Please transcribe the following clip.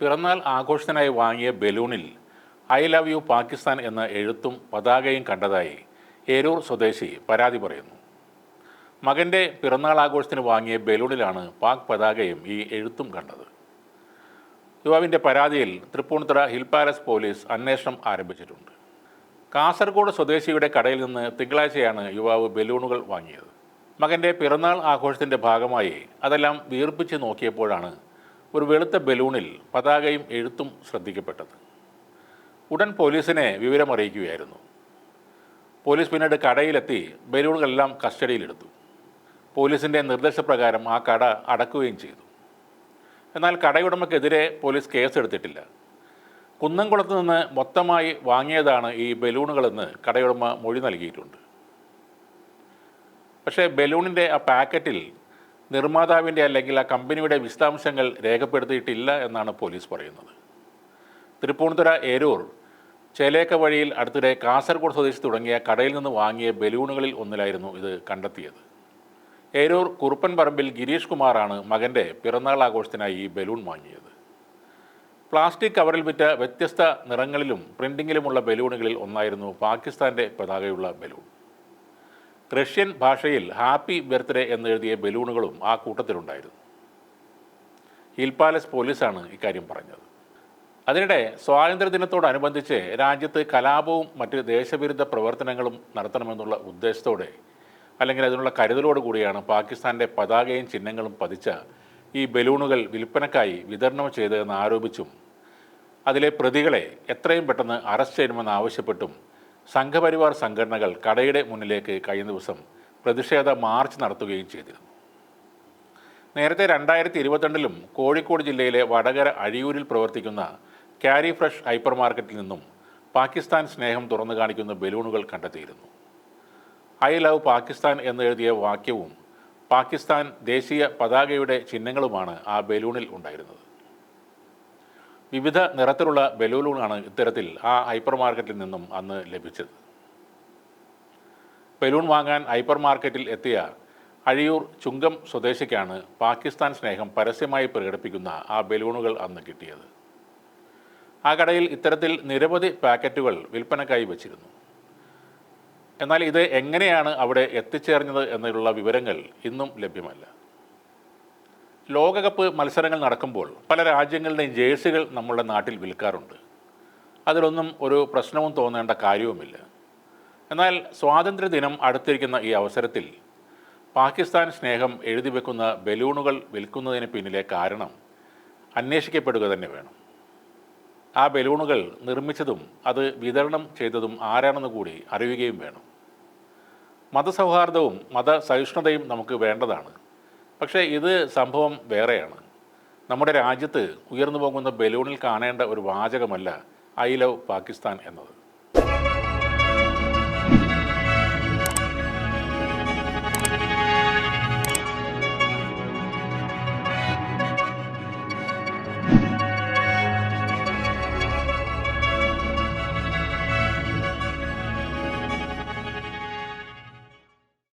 പിറന്നാൾ ആഘോഷത്തിനായി വാങ്ങിയ ബലൂണിൽ ഐ ലവ് യു പാകിസ്ഥാൻ എന്ന എഴുത്തും പതാകയും കണ്ടതായി ഏരൂർ സ്വദേശി പരാതി പറയുന്നു. മകന്റെ പിറന്നാൾ ആഘോഷത്തിന് വാങ്ങിയ ബലൂണിലാണ് പാക് പതാകയും ഈ എഴുത്തും കണ്ടത്. യുവാവിന്റെ പരാതിയിൽ തൃപ്പൂണിത്തുറ ഹിൽ പാലസ് പോലീസ് അന്വേഷണം ആരംഭിച്ചിട്ടുണ്ട്. കാസർഗോഡ് സ്വദേശിയുടെ കടയിൽ നിന്ന് തിങ്കളാഴ്ചയാണ് യുവാവ് ബലൂണുകൾ വാങ്ങിയത്. മകന്റെ പിറന്നാൾ ആഘോഷത്തിന്റെ ഭാഗമായി അതെല്ലാം വീർപ്പിച്ച് നോക്കിയപ്പോഴാണ് ഒരു വെളുത്ത ബലൂണിൽ പതാകയും എഴുത്തും ശ്രദ്ധിക്കപ്പെട്ടത്. ഉടൻ പോലീസിനെ വിവരമറിയിക്കുകയായിരുന്നു പോലീസ് പിന്നീട് കടയിലെത്തി ബലൂണുകളെല്ലാം കസ്റ്റഡിയിലെടുത്തു. പോലീസിന്റെ നിർദ്ദേശപ്രകാരം ആ കട അടക്കുകയും ചെയ്തു. എന്നാൽ കടയുടമയ്ക്കെതിരെ പോലീസ് കേസെടുത്തിട്ടില്ല. കുന്നംകുളത്ത് നിന്ന് മൊത്തമായി വാങ്ങിയതാണ് ഈ ബലൂണുകളെന്ന് കടയുടമ മൊഴി നൽകിയിട്ടുണ്ട്. പക്ഷേ ബലൂണിന്റെ ആ പാക്കറ്റിൽ നിർമ്മാതാവിന്റെ അല്ലെങ്കിൽ ആ കമ്പനിയുടെ വിശദാംശങ്ങൾ രേഖപ്പെടുത്തിയിട്ടില്ല എന്നാണ് പോലീസ് പറയുന്നത്. തൃപ്പൂണിത്തുറ ഏരൂർ ചേലേക്ക വഴിയിൽ അടുത്തിടെ കാസർഗോഡ് സ്വദേശി തുടങ്ങിയ കടയിൽ നിന്ന് വാങ്ങിയ ബലൂണുകളിൽ ഒന്നിലായിരുന്നു ഇത് കണ്ടെത്തിയത്. ഏരൂർ കുറുപ്പൻ പറമ്പിൽ ഗിരീഷ് കുമാറാണ് മകന്റെ പിറന്നാൾ ആഘോഷത്തിനായി ഈ ബലൂൺ വാങ്ങിയത്. പ്ലാസ്റ്റിക് കവറിൽ വിറ്റ വ്യത്യസ്ത നിറങ്ങളിലും പ്രിന്റിങ്ങിലുമുള്ള ബലൂണുകളിൽ ഒന്നായിരുന്നു പാകിസ്ഥാന്റെ പതാകയുള്ള ബലൂൺ. റഷ്യൻ ഭാഷയിൽ ഹാപ്പി ബർത്ത്ഡേ എന്നെഴുതിയ ബലൂണുകളും ആ കൂട്ടത്തിലുണ്ടായിരുന്നു. ഹിൽ പാലസ് പോലീസാണ് ഇക്കാര്യം പറഞ്ഞത്. അതിനിടെ സ്വാതന്ത്ര്യദിനത്തോടനുബന്ധിച്ച് രാജ്യത്ത് കലാപവും മറ്റ് ദേശവിരുദ്ധ പ്രവർത്തനങ്ങളും നടത്തണമെന്നുള്ള ഉദ്ദേശത്തോടെ അല്ലെങ്കിൽ അതിനുള്ള കരുതലോട് കൂടിയാണ് പാകിസ്ഥാന്റെ പതാകയും ചിഹ്നങ്ങളും പതിച്ച ഈ ബലൂണുകൾ വിൽപ്പനക്കായി വിതരണം ചെയ്തതെന്ന് ആരോപിച്ചും അതിലെ പ്രതികളെ എത്രയും പെട്ടെന്ന് അറസ്റ്റ് ചെയ്യണമെന്ന് ആവശ്യപ്പെട്ടും സംഘപരിവാർ സംഘടനകൾ കടയുടെ മുന്നിലേക്ക് കഴിഞ്ഞ ദിവസം പ്രതിഷേധ മാർച്ച് നടത്തുകയും ചെയ്തിരുന്നു. നേരത്തെ രണ്ടായിരത്തി ഇരുപത്തിരണ്ടിലും കോഴിക്കോട് ജില്ലയിലെ വടകര അഴിയൂരിൽ പ്രവർത്തിക്കുന്ന ക്യാരി ഫ്രഷ് ഹൈപ്പർ മാർക്കറ്റിൽ നിന്നും പാകിസ്ഥാൻ സ്നേഹം തുറന്നു കാണിക്കുന്ന ബലൂണുകൾ കണ്ടെത്തിയിരുന്നു. ഐ ലവ് പാകിസ്ഥാൻ എന്നെഴുതിയ വാക്യവും പാകിസ്ഥാൻ ദേശീയ പതാകയുടെ ചിഹ്നങ്ങളുമാണ് ആ ബലൂണിൽ ഉണ്ടായിരുന്നത്. വിവിധ നിറത്തിലുള്ള ബലൂണുകളാണ് ഇത്തരത്തിൽ ആ ഹൈപ്പർ മാർക്കറ്റിൽ നിന്നും അന്ന് ലഭിച്ചത്. ബലൂൺ വാങ്ങാൻ ഹൈപ്പർ മാർക്കറ്റിൽ എത്തിയ അഴിയൂർ ചുങ്കം സ്വദേശിക്കാണ് പാകിസ്ഥാൻ സ്നേഹം പരസ്യമായി പ്രകടിപ്പിക്കുന്ന ആ ബലൂണുകൾ അന്ന് കിട്ടിയത്. ആ കടയിൽ ഇത്തരത്തിൽ നിരവധി പാക്കറ്റുകൾ വിൽപ്പനക്കായി വച്ചിരുന്നു. എന്നാൽ ഇത് എങ്ങനെയാണ് അവിടെ എത്തിച്ചേർന്നത് എന്നുള്ള വിവരങ്ങൾ ഇന്നും ലഭ്യമല്ല. ലോകകപ്പ് മത്സരങ്ങൾ നടക്കുമ്പോൾ പല രാജ്യങ്ങളുടെയും ജേഴ്സികൾ നമ്മളുടെ നാട്ടിൽ വിൽക്കാറുണ്ട്. അതിലൊന്നും ഒരു പ്രശ്നവും തോന്നേണ്ട കാര്യവുമില്ല. എന്നാൽ സ്വാതന്ത്ര്യദിനം അടുത്തിരിക്കുന്ന ഈ അവസരത്തിൽ പാകിസ്ഥാൻ സ്നേഹം എഴുതി വെക്കുന്ന ബലൂണുകൾ വിൽക്കുന്നതിന് പിന്നിലെ കാരണം അന്വേഷിക്കപ്പെടുക തന്നെ വേണം. ആ ബലൂണുകൾ നിർമ്മിച്ചതും അത് വിതരണം ചെയ്തതും ആരാണെന്ന് കൂടി അറിയുകയും വേണം. മതസൗഹാർദ്ദവും മതസഹിഷ്ണുതയും നമുക്ക് വേണ്ടതാണ്. പക്ഷേ ഇത് സംഭവം വേറെയാണ്. നമ്മുടെ രാജ്യത്ത് ഉയർന്നു പോകുന്ന ബലൂണിൽ കാണേണ്ട ഒരു വാചകമല്ല ഐ ലവ് പാകിസ്ഥാൻ എന്നത്.